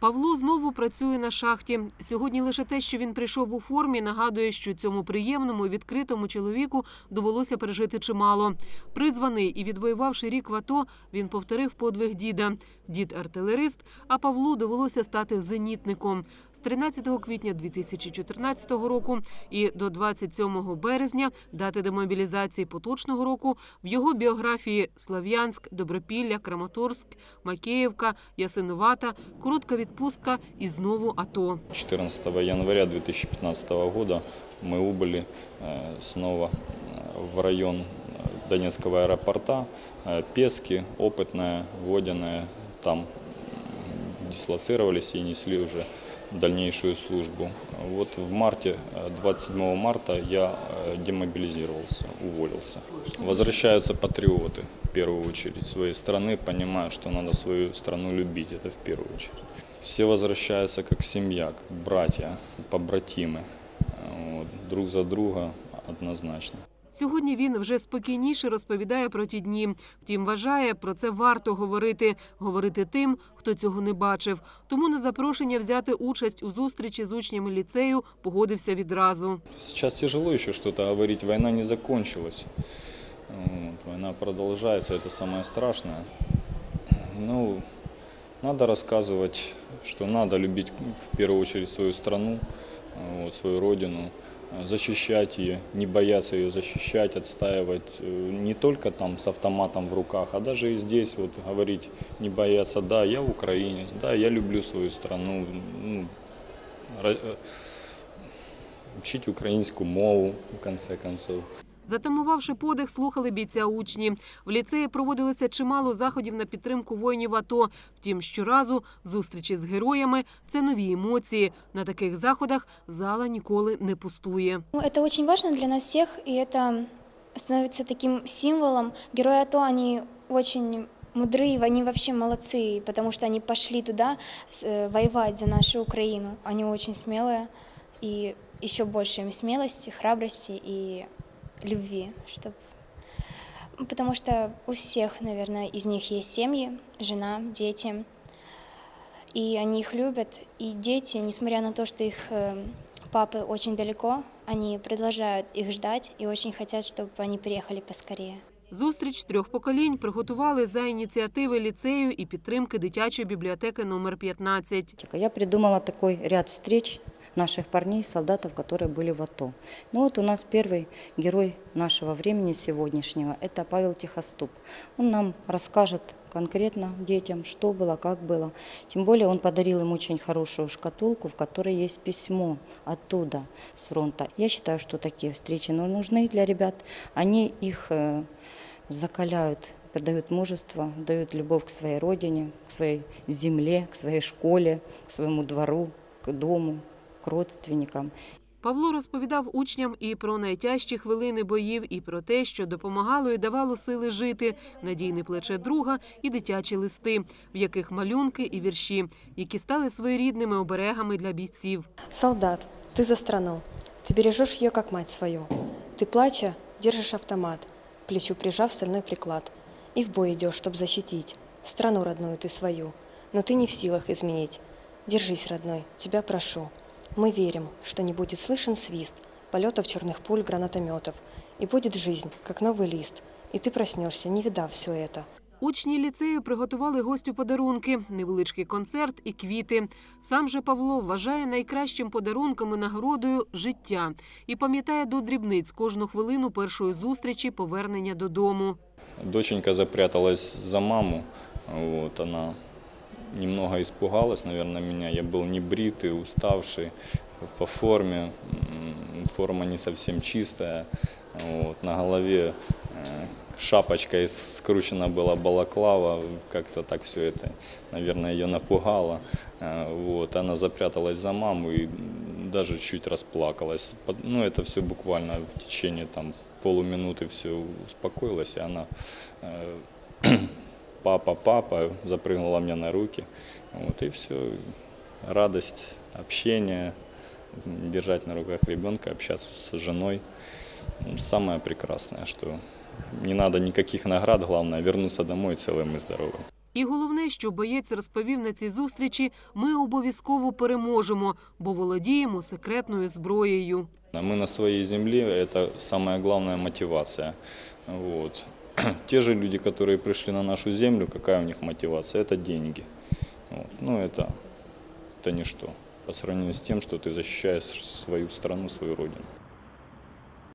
Павло знову працює на шахті. Сьогодні лише те, що він прийшов у формі, нагадує, що цьому приємному, відкритому чоловіку довелося пережити чимало. Призваний і відвоювавши рік в АТО, він повторив подвиг діда. Дід артилерист, а Павлу довелося стати зенітником. З 13 квітня 2014 року і до 27 березня, дати демобілізації поточного року, в його біографії Слав'янськ, Добропілля, Краматорськ, Макеївка, Ясинувата, коротка відпустка і знову АТО. 14 января 2015 года мы убыли э, снова э, в район э, Донецкого аэропорта. Э, Пески, опытная, водяная, там дислоцировались и несли уже дальнейшую службу. Вот в марте, э, 27 марта я э, демобилизировался, уволился. Возвращаются патриоты в первую очередь своей страны, понимая, что надо свою страну любить, это в первую очередь. Все возвращаются как семья, как братья, побратимы, э, вот, друг за друга однозначно. Сьогодні він вже спокійніше розповідає про ті дні. Втім, вважає, про це варто говорити, говорити тим, хто цього не бачив. Тому на запрошення взяти участь у зустрічі з учнями ліцею погодився відразу. Сейчас тяжело еще что-то говорить, война не закончилась. Вот, война продолжается, это самое страшное. Ну, надо рассказывать, что надо любить в первую очередь свою страну, вот, свою родину, э, защищать ее, не бояться ее защищать, отстаивать э, не только там с автоматом в руках, а даже и здесь вот говорить, не бояться, да, я украинец, да, я люблю свою страну, ну, ра- э, учить українську мову, в конце концов. Затамувавши подих, слухали бійця учні. В ліцеї проводилося чимало заходів на підтримку воїнів АТО. Втім, щоразу зустрічі з героями це нові емоції. На таких заходах зала ніколи не пустує. Ну, Это очень важно для нас всех, и это становится таким символом. Герои АТО, они очень мудрые, они вообще молодцы, потому что они пошли туда с- э, воевать за нашу Украину. Они очень смелые, и еще больше им смелости, храбрости и любви, чтоб... Потому что у всех, наверное, из них есть семьи, жена, дети, и они их любят. И дети, несмотря на то, что их э, папы очень далеко, они продолжают их ждать и очень хотят, чтобы они приехали поскорее. Зустріч трьох поколінь приготували за ініціативи ліцею і підтримки дитячої бібліотеки номер 15. Я придумала такой ряд встреч наших парней, солдатов, которые были в АТО. Ну вот у нас первый герой нашего времени сегодняшнего – это Павел Тихоступ. Он нам расскажет конкретно детям, что было, как было. Тем более он подарил им очень хорошую шкатулку, в которой есть письмо оттуда, с фронта. Я считаю, что такие встречи ну, нужны для ребят. Они их э, закаляют, придают мужество, дают любовь к своей родине, к своей земле, к своей школе, к своему двору, к дому, к родственникам. Павло розповідав учням і про найтяжчі хвилини боїв, і про те, що допомагало і давало сили жити, надійне плече друга і дитячі листи, в яких малюнки і вірші, які стали своєрідними оберегами для бійців. Солдат, ты за страну. Ты бережешь ее, как мать свою. Ты, плача, держишь автомат, к плечу прижав стальной приклад. И в бой идешь, чтоб защитить страну родную ты свою. Но ты не в силах изменить. Держись, родной, тебя прошу. Мы верим, что не будет слышен свист полетов черных пуль гранатометов. И будет жизнь, как новый лист. И ты проснешься, не видав все это. Учні ліцею приготували гостю подарунки, невеличкий концерт і квіти. Сам же Павло вважає найкращим подарунком і нагородою життя і пам'ятає до дрібниць кожну хвилину першої зустрічі повернення додому. Доченька запряталась за маму, вот, она немного испугалась, наверное, меня. Я был небритый, уставший, по форме, м, форма не совсем чистая, вот, на голове э, шапочка из скручена была балаклава, как-то так все это, наверное, ее напугало. Э, Вот, она запряталась за маму и даже чуть расплакалась. Под- Ну, это все буквально в течение там полуминуты все успокоилось, и она э, папа, папа, запрыгнула мне на руки. Вот и все. Радость, общение, держать на руках ребенка, общаться с женой. Ну, Самое прекрасное, что не надо никаких наград, главное вернуться домой целым и здоровым. І головне, що боєць розповів на цій зустрічі, ми обов'язково переможемо, бо володіємо секретною зброєю. А Мы на своей земле, это самая главная мотивация. Вот. Те же люди, которые пришли на нашу землю, какая у них мотивация? Это деньги. Вот. Ну, это, это ничто по сравнению с тем, что ты защищаешь свою страну, свою родину.